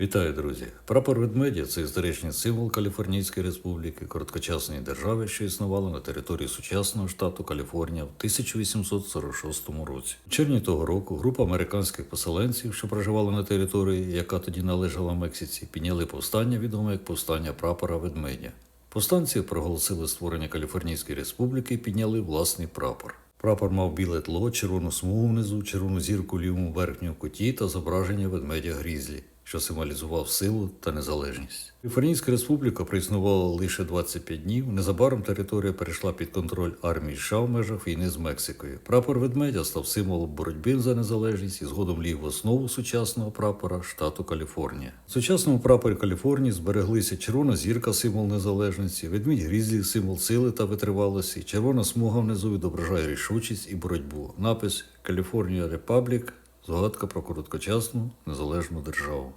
Вітаю, друзі! Прапор ведмедя це історичний символ Каліфорнійської республіки, короткочасної держави, що існувала на території сучасного штату Каліфорнія в 1846 році. У червні того року група американських поселенців, що проживали на території, яка тоді належала Мексиці, підняли повстання, відоме як повстання прапора ведмедя. Повстанці проголосили створення Каліфорнійської республіки і підняли власний прапор. Прапор мав біле тло, червону смугу внизу, червону зірку лівому верхньому куті та зображення ведмедя грізлі, що символізував силу та незалежність. Каліфорнійська республіка проіснувала лише 25 днів. Незабаром територія перейшла під контроль армії США в межах війни з Мексикою. Прапор ведмедя став символом боротьби за незалежність і згодом ліг в основу сучасного прапора штату Каліфорнія. В сучасному прапорі Каліфорнії збереглися червона зірка, символ незалежності, ведмідь грізлі, символ сили та витривалості, червона смуга внизу відображає рішучість і боротьбу. Напис California Republic – згадка про короткочасну незалежну державу.